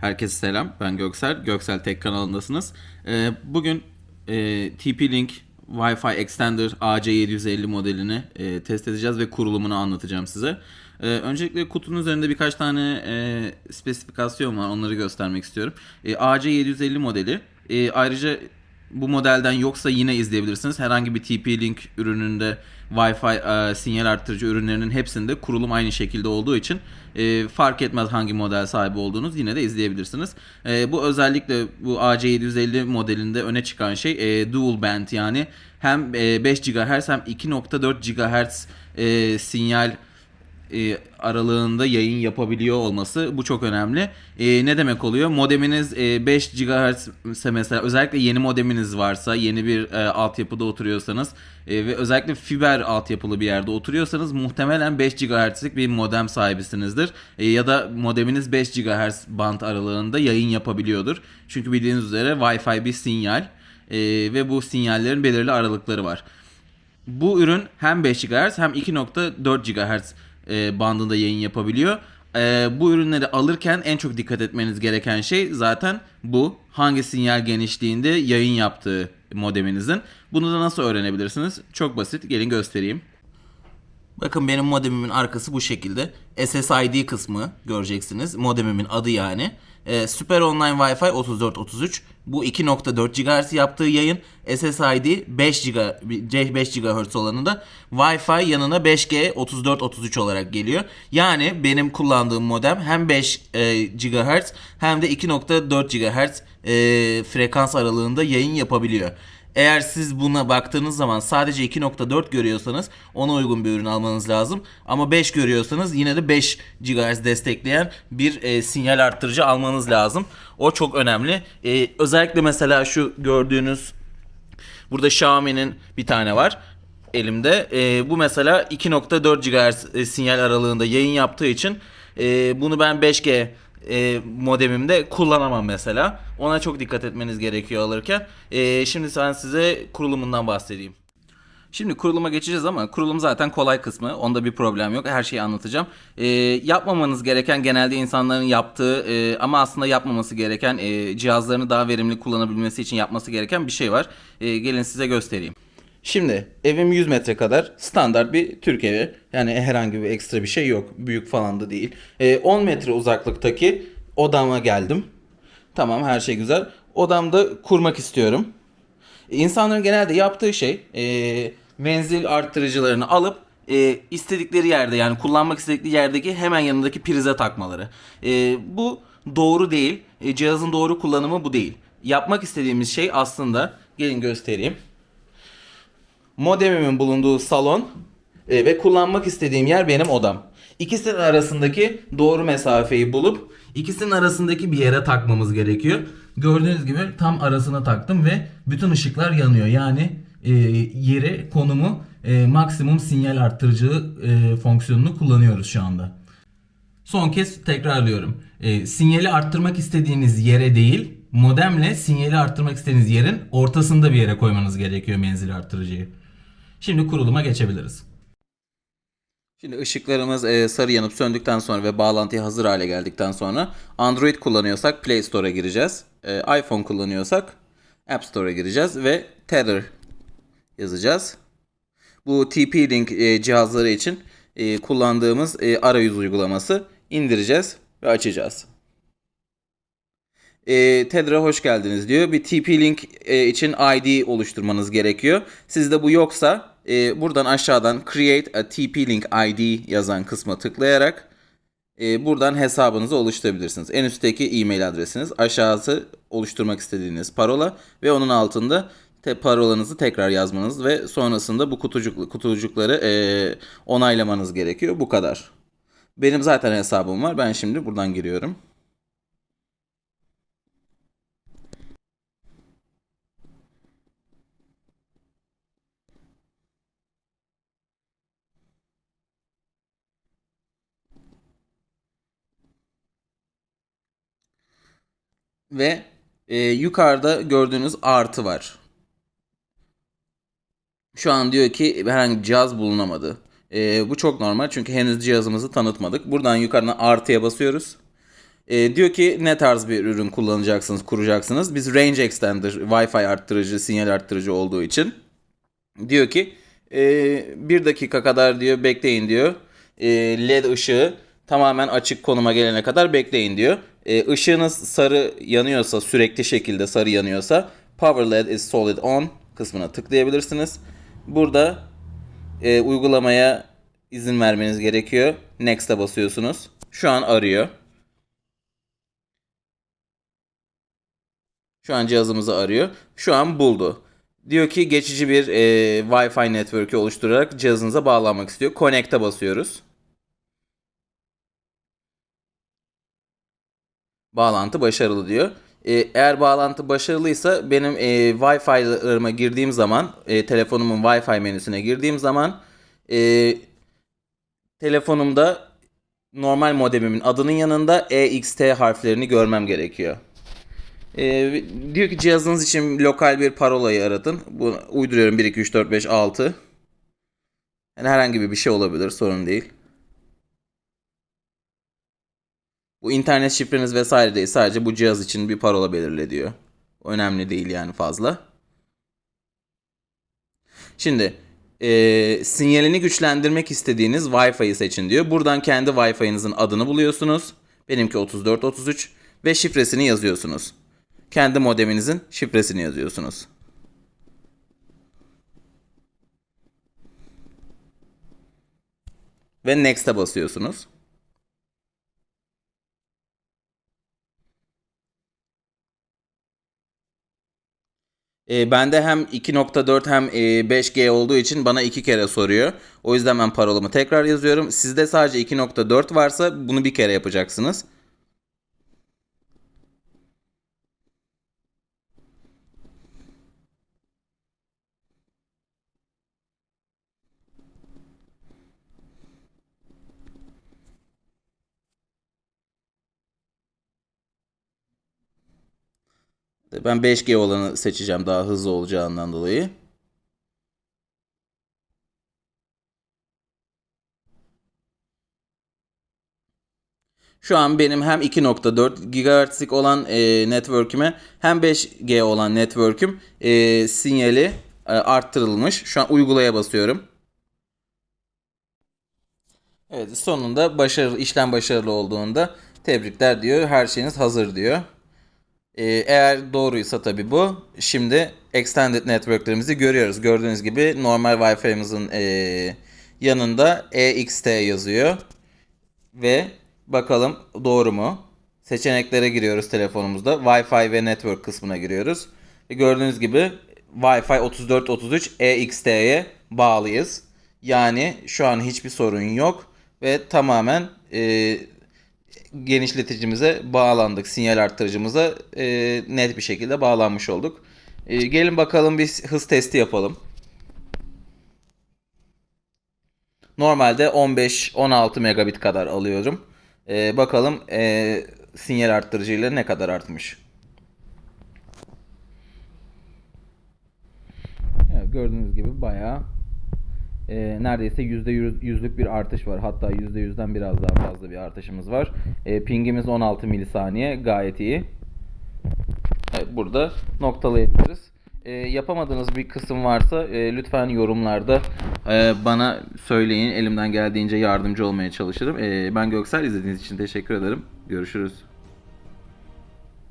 Herkese selam. Ben Göksel. Göksel Tek kanalındasınız. Ee, bugün e, TP-Link Wi-Fi Extender AC750 modelini e, test edeceğiz ve kurulumunu anlatacağım size. Ee, öncelikle kutunun üzerinde birkaç tane e, spesifikasyon var. Onları göstermek istiyorum. E, AC750 modeli. E, ayrıca bu modelden yoksa yine izleyebilirsiniz. Herhangi bir TP-Link ürününde Wi-Fi e, sinyal arttırıcı ürünlerinin hepsinde kurulum aynı şekilde olduğu için e, fark etmez hangi model sahibi olduğunuz yine de izleyebilirsiniz. E, bu özellikle bu AC750 modelinde öne çıkan şey e, dual band yani hem e, 5 GHz hem 2.4 GHz e, sinyal e, aralığında yayın yapabiliyor olması bu çok önemli. E, ne demek oluyor? Modeminiz e, 5 GHz ise mesela özellikle yeni modeminiz varsa yeni bir e, altyapıda oturuyorsanız e, ve özellikle fiber altyapılı bir yerde oturuyorsanız muhtemelen 5 GHz'lik bir modem sahibisinizdir. E, ya da modeminiz 5 GHz band aralığında yayın yapabiliyordur. Çünkü bildiğiniz üzere Wi-Fi bir sinyal e, ve bu sinyallerin belirli aralıkları var. Bu ürün hem 5 GHz hem 2.4 GHz e, bandında yayın yapabiliyor. E, bu ürünleri alırken en çok dikkat etmeniz gereken şey zaten bu. Hangi sinyal genişliğinde yayın yaptığı modeminizin. Bunu da nasıl öğrenebilirsiniz? Çok basit. Gelin göstereyim. Bakın benim modemimin arkası bu şekilde. SSID kısmı göreceksiniz. Modemimin adı yani. Ee, Super Online Wi-Fi 3433. Bu 2.4 GHz yaptığı yayın. SSID 5 GB 5 GHz olanı da Wi-Fi yanına 5G 3433 olarak geliyor. Yani benim kullandığım modem hem 5 e, GHz hem de 2.4 GHz e, frekans aralığında yayın yapabiliyor. Eğer siz buna baktığınız zaman sadece 2.4 görüyorsanız ona uygun bir ürün almanız lazım. Ama 5 görüyorsanız yine de 5 GHz destekleyen bir e, sinyal arttırıcı almanız lazım. O çok önemli. E, özellikle mesela şu gördüğünüz burada Xiaomi'nin bir tane var elimde. E, bu mesela 2.4 GHz e, sinyal aralığında yayın yaptığı için e, bunu ben 5G e, modemimde kullanamam mesela. Ona çok dikkat etmeniz gerekiyor alırken. E, şimdi ben size kurulumundan bahsedeyim. Şimdi kuruluma geçeceğiz ama kurulum zaten kolay kısmı. Onda bir problem yok. Her şeyi anlatacağım. E, yapmamanız gereken genelde insanların yaptığı e, ama aslında yapmaması gereken e, cihazlarını daha verimli kullanabilmesi için yapması gereken bir şey var. E, gelin size göstereyim. Şimdi evim 100 metre kadar standart bir Türk evi. Yani herhangi bir ekstra bir şey yok. Büyük falan da değil. Ee, 10 metre uzaklıktaki odama geldim. Tamam her şey güzel. Odamda kurmak istiyorum. Ee, İnsanların genelde yaptığı şey e, menzil arttırıcılarını alıp e, istedikleri yerde yani kullanmak istedikleri yerdeki hemen yanındaki prize takmaları. E, bu doğru değil. E, cihazın doğru kullanımı bu değil. Yapmak istediğimiz şey aslında gelin göstereyim modemimin bulunduğu salon e, ve kullanmak istediğim yer benim odam. İkisinin arasındaki doğru mesafeyi bulup ikisinin arasındaki bir yere takmamız gerekiyor. Gördüğünüz gibi tam arasına taktım ve bütün ışıklar yanıyor. Yani e, yeri, konumu e, maksimum sinyal arttırıcı e, fonksiyonunu kullanıyoruz şu anda. Son kez tekrarlıyorum. E, sinyali arttırmak istediğiniz yere değil, modemle sinyali arttırmak istediğiniz yerin ortasında bir yere koymanız gerekiyor menzil arttırıcıyı. Şimdi kuruluma geçebiliriz. Şimdi ışıklarımız e, sarı yanıp söndükten sonra ve bağlantıya hazır hale geldikten sonra Android kullanıyorsak Play Store'a gireceğiz. E, iPhone kullanıyorsak App Store'a gireceğiz ve Tether yazacağız. Bu TP-Link e, cihazları için e, kullandığımız e, arayüz uygulaması indireceğiz ve açacağız. E, Tether'a hoş geldiniz diyor. Bir TP-Link e, için ID oluşturmanız gerekiyor. Sizde bu yoksa e, buradan aşağıdan Create a TP-Link ID yazan kısma tıklayarak e, buradan hesabınızı oluşturabilirsiniz. En üstteki e-mail adresiniz, aşağısı oluşturmak istediğiniz parola ve onun altında te parolanızı tekrar yazmanız ve sonrasında bu kutucuk, kutucukları e, onaylamanız gerekiyor. Bu kadar. Benim zaten hesabım var. Ben şimdi buradan giriyorum. Ve e, yukarıda gördüğünüz artı var. Şu an diyor ki herhangi cihaz bulunamadı. E, bu çok normal çünkü henüz cihazımızı tanıtmadık. Buradan yukarıdan artıya basıyoruz. E, diyor ki ne tarz bir ürün kullanacaksınız, kuracaksınız. Biz range extender, Wi-Fi arttırıcı, sinyal arttırıcı olduğu için diyor ki e, bir dakika kadar diyor bekleyin diyor. E, LED ışığı tamamen açık konuma gelene kadar bekleyin diyor. E, ışığınız sarı yanıyorsa sürekli şekilde sarı yanıyorsa Power LED is solid on kısmına tıklayabilirsiniz. Burada e, uygulamaya izin vermeniz gerekiyor. Next'a basıyorsunuz. Şu an arıyor. Şu an cihazımızı arıyor. Şu an buldu. Diyor ki geçici bir e, Wi-Fi network'ü oluşturarak cihazınıza bağlanmak istiyor. Connect'a basıyoruz. Bağlantı başarılı diyor. E, eğer bağlantı başarılıysa benim e, Wi-Fi'larıma girdiğim zaman, e, telefonumun Wi-Fi menüsüne girdiğim zaman e, telefonumda normal modemimin adının yanında EXT harflerini görmem gerekiyor. Ee, diyor ki cihazınız için lokal bir parolayı aratın. Bu uyduruyorum 1 2 3 4 5 6. Yani herhangi bir şey olabilir, sorun değil. Bu internet şifreniz vesaire değil. Sadece bu cihaz için bir parola belirle diyor. Önemli değil yani fazla. Şimdi e, sinyalini güçlendirmek istediğiniz Wi-Fi'yi seçin diyor. Buradan kendi Wi-Fi'nizin adını buluyorsunuz. Benimki 3433 ve şifresini yazıyorsunuz. Kendi modeminizin şifresini yazıyorsunuz. Ve Next'a basıyorsunuz. E, bende hem 2.4 hem e, 5G olduğu için bana iki kere soruyor. O yüzden ben parolamı tekrar yazıyorum. Sizde sadece 2.4 varsa bunu bir kere yapacaksınız. Ben 5G olanı seçeceğim daha hızlı olacağından dolayı. Şu an benim hem 2.4 GHz'lik olan e, network'üme hem 5G olan network'üm e, sinyali e, arttırılmış. Şu an uygulaya basıyorum. Evet sonunda başarılı işlem başarılı olduğunda tebrikler diyor. Her şeyiniz hazır diyor. Ee, eğer doğruysa tabii bu. Şimdi extended network'lerimizi görüyoruz. Gördüğünüz gibi normal Wi-Fi'mizin e, yanında EXT yazıyor. Ve bakalım doğru mu? Seçeneklere giriyoruz telefonumuzda. Wi-Fi ve network kısmına giriyoruz. Ve gördüğünüz gibi Wi-Fi 3433 EXT'ye bağlıyız. Yani şu an hiçbir sorun yok ve tamamen e, genişleticimize bağlandık. Sinyal arttırıcımıza e, net bir şekilde bağlanmış olduk. E, gelin bakalım bir hız testi yapalım. Normalde 15-16 megabit kadar alıyorum. E, bakalım e, sinyal arttırıcıyla ne kadar artmış. Gördüğünüz gibi bayağı e, neredeyse yüzde yüzlük bir artış var. Hatta yüzde yüzden biraz daha fazla bir artışımız var. E, pingimiz 16 milisaniye gayet iyi. Evet, burada noktalayabiliriz. E, yapamadığınız bir kısım varsa e, lütfen yorumlarda e, bana söyleyin. Elimden geldiğince yardımcı olmaya çalışırım. E, ben Göksel izlediğiniz için teşekkür ederim. Görüşürüz.